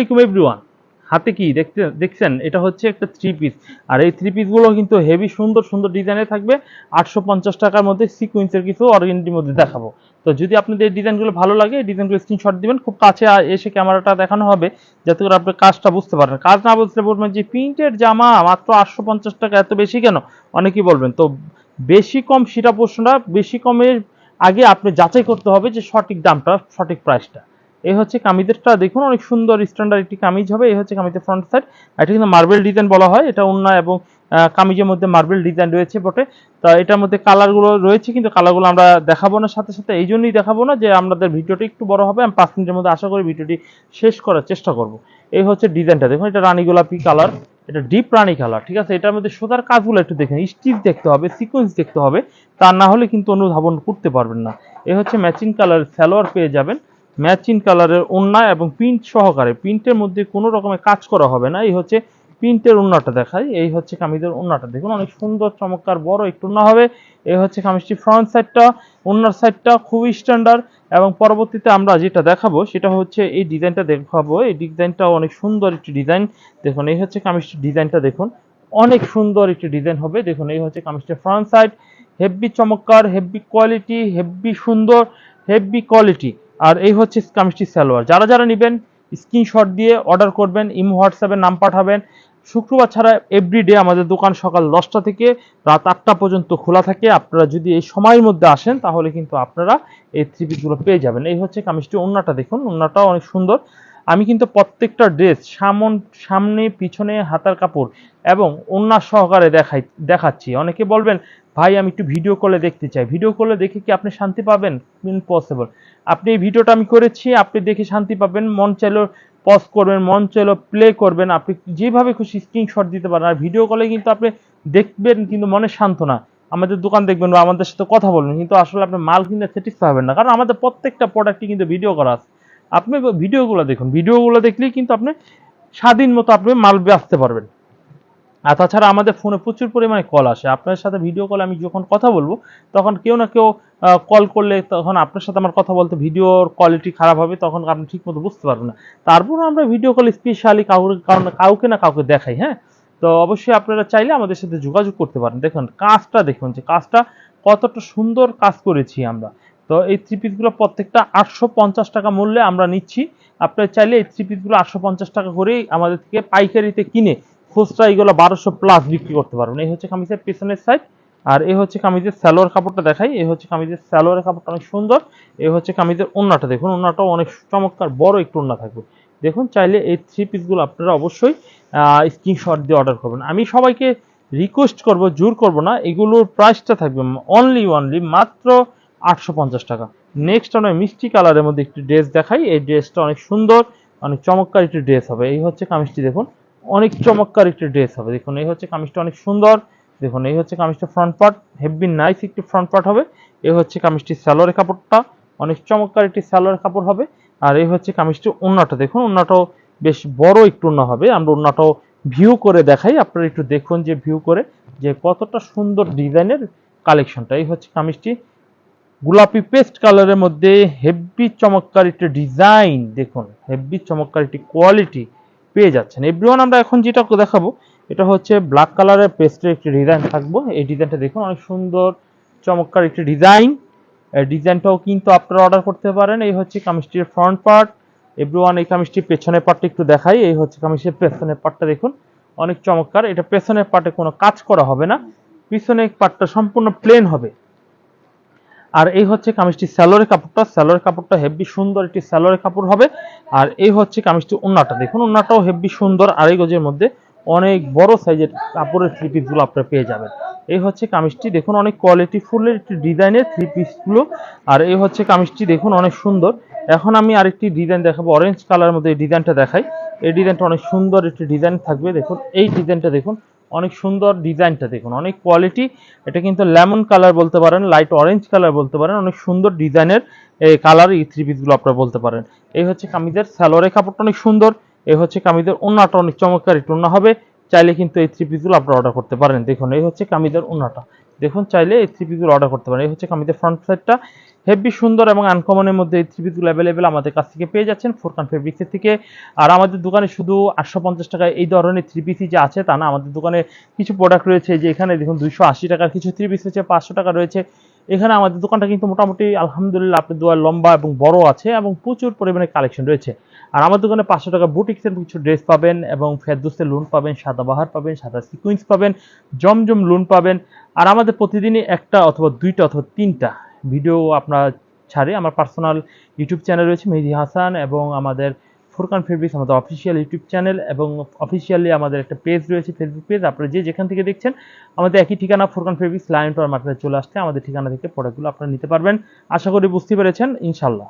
আসসালামাইকুম এভরিওয়ান হাতে কি? দেখতে দেখছেন? এটা হচ্ছে একটা থ্রি পিস আর এই থ্রি পিসগুলো কিন্তু হেভি সুন্দর সুন্দর ডিজাইনে থাকবে। আটশো পঞ্চাশ টাকার মধ্যে সিকুয়েন্সের কিছু অর্গেন্টির মধ্যে দেখাবো। তো যদি আপনাদের এই ডিজাইনগুলো ভালো লাগে, এই ডিজাইনগুলো স্ক্রিনশট দিবেন। খুব কাছে এসে ক্যামেরাটা দেখানো হবে, যাতে করে আপনি কাজটা বুঝতে পারেন। কাজ না বুঝতে বলবেন যে প্রিন্টের জামা, মাত্র আটশো পঞ্চাশ টাকা, এত বেশি কেন? অনেকেই বলবেন। তো বেশি কম সেটা প্রশ্নটা বেশি কমের আগে আপনি যাচাই করতে হবে যে সঠিক দামটা, সঠিক প্রাইসটা এই হচ্ছে কামিজেরটা, দেখুন, অনেক সুন্দর স্ট্যান্ডার্ড একটি কামিজ হবে এই হচ্ছে কামিজের ফ্রন্ট সাইড এটা কিন্তু মার্বেল ডিজাইন বলা হয়, এটা ওন্না এবং কামিজের মধ্যে মার্বেল ডিজাইন রয়েছে বটে। তা এটার মধ্যে কালারগুলো রয়েছে, কিন্তু কালারগুলো আমরা দেখাবো না, সাথে সাথে এই জন্যই দেখাবো না যে আমাদের ভিডিওটা একটু বড় হবে, আমি পাঁচ মিনিটের মধ্যে আশা করি ভিডিওটি শেষ করার চেষ্টা করব। এই হচ্ছে ডিজাইনটা দেখুন, এটা রানী গোলাপি কালার এটা ডিপ রানী কালার ঠিক আছে? এটার মধ্যে সোতার কাজগুলো একটু দেখেন স্টিচ দেখতে হবে সিকোয়েন্স দেখতে হবে, তা না হলে কিন্তু অনুধাবন করতে পারবেন না। এই হচ্ছে ম্যাচিং কালার সালোয়ার পেয়ে যাবেন ম্যাচিং কালারের ওন্না এবং প্রিন্ট সহকারে প্রিন্টের মধ্যে কোনো রকমের কাজ করা হবে না। এই হচ্ছে প্রিন্টের ওন্নাটা দেখাই। এই হচ্ছে কামিজের ওন্নাটা। দেখুন, অনেক সুন্দর, চমৎকার, বড় একটু ওন্না হবে। এই হচ্ছে কামিজটি ফ্রন্ট সাইডটা ওন্নার সাইডটা খুবই স্ট্যান্ডার্ড এবং পরবর্তীতে আমরা যেটা দেখাবো সেটা হচ্ছে এই ডিজাইনটা দেখাবো। এই ডিজাইনটাও অনেক সুন্দর একটি ডিজাইন দেখুন, এই হচ্ছে কামিজটির ডিজাইনটা দেখুন। অনেক সুন্দর একটি ডিজাইন হবে। দেখুন, এই হচ্ছে কামিজটির ফ্রন্ট সাইড হেভি চমৎকার হেভি কোয়ালিটি হেভি সুন্দর হেভি কোয়ালিটি আর এই হচ্ছে কামিজটি সালোয়ার। যারা যারা নেবেন স্ক্রিনশট দিয়ে অর্ডার করবেন, ইমো, হোয়াটসঅ্যাপে নাম পাঠাবেন। শুক্রবার ছাড়া এভরিডে আমাদের দোকান সকাল দশটা থেকে রাত আটটা পর্যন্ত খোলা থাকে। আপনারা যদি এই সময়ের মধ্যে আসেন, তাহলে কিন্তু আপনারা এই থ্রি পিসগুলো পেয়ে যাবেন। এই হচ্ছে কামিজটি ওন্নাটা দেখুন, ওন্নাটাও অনেক সুন্দর। আমি কিন্তু প্রত্যেকটা ড্রেস সামন, সামনে, পিছনে, হাতার কাপড় এবং ওন্না সহকারে দেখাই, দেখাচ্ছি। অনেকে বলবেন, ভাই, আমি একটু ভিডিও কলে দেখতে চাই। ভিডিও কলে দেখে কি আপনি শান্তি পাবেন? ইম্পসিবল আপনি এই ভিডিওটা আমি করেছি, আপনি দেখে শান্তি পাবেন, মন চাইলেও পজ করবেন, মন চাইলেও প্লে করবেন, আপনি যেভাবে খুশি স্ক্রিনশট দিতে পারেন। আর ভিডিও কলে কিন্তু আপনি দেখবেন কিন্তু মনে শান্তনা আমাদের দোকান দেখবেন বা আমাদের সাথে কথা বলবেন, কিন্তু আসলে আপনি মাল কিনতে স্যাটিসফাই হবেন না। কারণ আমাদের প্রত্যেকটা প্রোডাক্টই কিন্তু ভিডিও করা আছে। আপনি ভিডিওগুলো দেখুন। ভিডিওগুলো দেখলেই কিন্তু আপনি স্বাধীন মতো আপনি মাল বেচতে পারবেন। আর তাছাড়া আমাদের ফোনে প্রচুর পরিমাণে কল আসে। আপনার সাথে ভিডিও কলে আমি যখন কথা বলব, তখন কেউ না কেউ কল করলে তখন আপনার সাথে আমার কথা বলতে ভিডিওর কোয়ালিটি খারাপ হবে, তখন আপনি ঠিকমতো বুঝতে পারবেন না। তারপর আমরা ভিডিও কল স্পেশালি কাউকে, কারণ- কাউকে না কাউকে দেখাই হ্যাঁ? তো অবশ্যই আপনারা চাইলে আমাদের সাথে যোগাযোগ করতে পারেন। দেখুন, কাজটা দেখুন যে কাজটা কতটা সুন্দর কাজ করেছি আমরা। তো এই থ্রি পিসগুলো প্রত্যেকটা আটশো পঞ্চাশ টাকা মূল্যে আমরা নিচ্ছি। আপনারা চাইলে এই থ্রি পিসগুলো আটশো পঞ্চাশ টাকা করেই আমাদের থেকে পাইকারিতে কিনে খুচরা এগুলো বারোশো প্লাস বিক্রি করতে পারবেন। এই হচ্ছে কামিজের পেছনের সাইড আর এই হচ্ছে কামিজের স্যালোয়ার কাপড়টা দেখাই। এই হচ্ছে কামিজের স্যালোয়ারের কাপড়টা অনেক সুন্দর। এই হচ্ছে কামিজের ওন্নাটা দেখুন, ওন্নাটাও অনেক চমৎকার, বড় একটু ওন্না থাকবে। দেখুন, চাইলে এই থ্রি পিসগুলো আপনারা অবশ্যই স্ক্রিনশট দিয়ে অর্ডার করবেন। আমি সবাইকে রিকোয়েস্ট করব, জোর করব না, এগুলোর প্রাইসটা থাকবে অনলি অনলি মাত্র আটশো পঞ্চাশ টাকা। নেক্সট আমরা মিষ্টি কালারের মধ্যে একটি ড্রেস দেখাই। এই ড্রেসটা অনেক সুন্দর, অনেক চমৎকার একটি ড্রেস হবে। এই হচ্ছে কামিজটি দেখুন। অনেক চমৎকার একটি ড্রেস হবে। দেখুন, এই হচ্ছে কামিজটা অনেক সুন্দর। দেখুন, এই হচ্ছে কামিজটা ফ্রন্ট পার্ট হেভি নাইস একটি ফ্রন্ট পার্ট হবে। এই হচ্ছে কামিজটি স্যালোয়ারের কাপড়টা, অনেক চমৎকার একটি স্যালোয়ারের কাপড় হবে। আর এই হচ্ছে কামিজটি ওন্নাটা দেখুন ওন্নাটাও বেশ বড় একটু ওন্না হবে। আমরা ওন্নাটাও ভিউ করে দেখাই। আপনারা একটু দেখুন যে ভিউ করে যে কতটা সুন্দর ডিজাইনের কালেকশনটা। এই হচ্ছে কামিজটি গোলাপি পেস্ট কালারের মধ্যে হেভি চমৎকার একটি ডিজাইন দেখুন হেভি চমৎকার একটি কোয়ালিটি পেয়ে যাচ্ছেন। এভরিওয়ান আমরা এখন যেটা দেখাবো, এটা হচ্ছে ব্ল্যাক কালারের পেস্টের একটি ডিজাইন থাকব। এই ডিজাইনটা দেখুন, অনেক সুন্দর, চমৎকার একটি ডিজাইন ডিজাইনটাও কিন্তু আপনারা অর্ডার করতে পারেন। এই হচ্ছে কামিজটির ফ্রন্ট পার্ট এভরিওয়ান এই কামিজটির পেছনের পার্টটা একটু দেখাই। এই হচ্ছে কামিজের পেছনের পার্টটা দেখুন, অনেক চমৎকার। এটা পেছনের পার্টে কোনো কাজ করা হবে না। পিছনের পার্টটা সম্পূর্ণ প্লেন হবে। আর এই হচ্ছে কামিজটি স্যালোরের কাপড়টা। স্যালোরের কাপড়টা হেভি সুন্দর একটি স্যালোরের কাপড় হবে। আর এই হচ্ছে কামিজটি ওন্নাটা। দেখুন, ওন্নাটাও হেভি সুন্দর। আড়াই গজের মধ্যে অনেক বড় সাইজের কাপড়ের থ্রি পিসগুলো আপনারা পেয়ে যাবেন। এই হচ্ছে কামিজটি। দেখুন, অনেক কোয়ালিটি ফুলের একটি ডিজাইনের থ্রি পিসগুলো আর এই হচ্ছে কামিজটি। দেখুন, অনেক সুন্দর। এখন আমি আরেকটি ডিজাইন দেখাবো। অরেঞ্জ কালারের মধ্যে এই ডিজাইনটা দেখাই। এই ডিজাইনটা অনেক সুন্দর একটি ডিজাইন থাকবে। দেখুন, এই ডিজাইনটা দেখুন। অনেক সুন্দর ডিজাইনটা দেখুন, অনেক কোয়ালিটি এটা কিন্তু লেমন কালার বলতে পারেন লাইট অরেঞ্জ কালার বলতে পারেন, অনেক সুন্দর ডিজাইনের এই কালার এই থ্রি পিসগুলো আপনারা বলতে পারেন। এই হচ্ছে কামিজের স্যালোয়ারের কাপড়টা অনেক সুন্দর, এই হচ্ছে কামিজের ওনাটা অনেক চমৎকার একটু হবে, চাইলে কিন্তু এই থ্রি পিসগুলো আপনারা অর্ডার করতে পারেন। দেখুন, এই হচ্ছে কামিজের ওন্নাটা দেখুন, চাইলে এই থ্রি পিসগুলো অর্ডার করতে পারেন। এই হচ্ছে কামিজের ফ্রন্ট সাইডটা হেভি সুন্দর এবং আনকমনের মধ্যে এই থ্রি পিসগুলো অ্যাভেলেবেল আমাদের কাছ থেকে পেয়ে যাচ্ছেন ফোরকান ফেব্রিক্সের থেকে। আর আমাদের দোকানে শুধু আটশো পঞ্চাশ টাকায় এই ধরনের থ্রি পিসই যে আছে তা না, আমাদের দোকানে কিছু প্রোডাক্ট রয়েছে যে এখানে দেখুন দুইশো আশি টাকার কিছু থ্রি পিস রয়েছে, পাঁচশো টাকা রয়েছে। এখানে আমাদের দোকানটা কিন্তু মোটামুটি আলহামদুলিল্লাহ আপনার দোয়ার লম্বা এবং বড় আছে এবং প্রচুর পরিমাণে কালেকশন রয়েছে। আর আমার দোকানে পাঁচশো টাকা বুটিক্সের কিছু ড্রেস পাবেন এবং ফেরদুসের লোন পাবেন, সাদা বাহার পাবেন, সাদা সিকুইন্স পাবেন, জমজম লোন পাবেন। আর আমাদের প্রতিদিনই একটা অথবা দুইটা অথবা তিনটা ভিডিও আপনার ছাড়ে। আমার পার্সোনাল ইউটিউব চ্যানেল রয়েছে, মেহেদি হাসান এবং আমাদের ফুরকান ফেব্রিক্স আমাদের অফিসিয়াল ইউটিউব চ্যানেল এবং অফিসিয়ালি আমাদের একটা পেজ রয়েছে ফেসবুক পেজ আপনারা যে যেখান থেকে দেখছেন, আমাদের একই ঠিকানা ফুরকান ফেব্রিক্স লাইন টাওয়ার মার্কেটে চলে আসতে, আমাদের ঠিকানা থেকে প্রোডাক্টগুলো আপনারা নিতে পারবেন। আশা করি বুঝতে পেরেছেন ইনশাল্লাহ